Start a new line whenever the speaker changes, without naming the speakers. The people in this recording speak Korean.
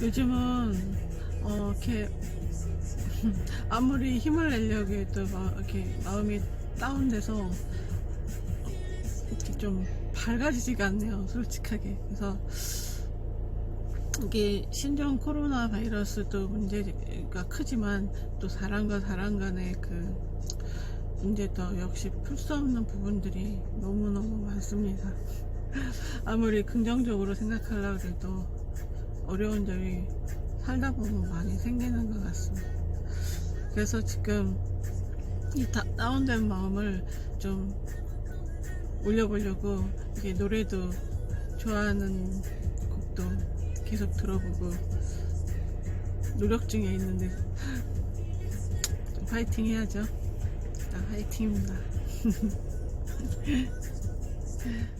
요즘은 어 이렇게 아무리 힘을 내려고 해도 막 이렇게 마음이 다운돼서 이렇게 좀 밝아지지가 않네요 솔직하게 그래서 이게 신종 코로나 바이러스도 문제가 크지만 또 사람과 사람 간의 그 문제도 역시 풀 수 없는 부분들이 너무너무 많습니다. 아무리 긍정적으로 생각하려고 해도 어려운 점이 살다 보면 많이 생기는 것 같습니다. 그래서 지금 이 다, 다운된 마음을 좀 올려보려고 이게 노래도 좋아하는 곡도 계속 들어보고 노력 중에 있는데 좀 파이팅 해야죠. 일단 파이팅입니다.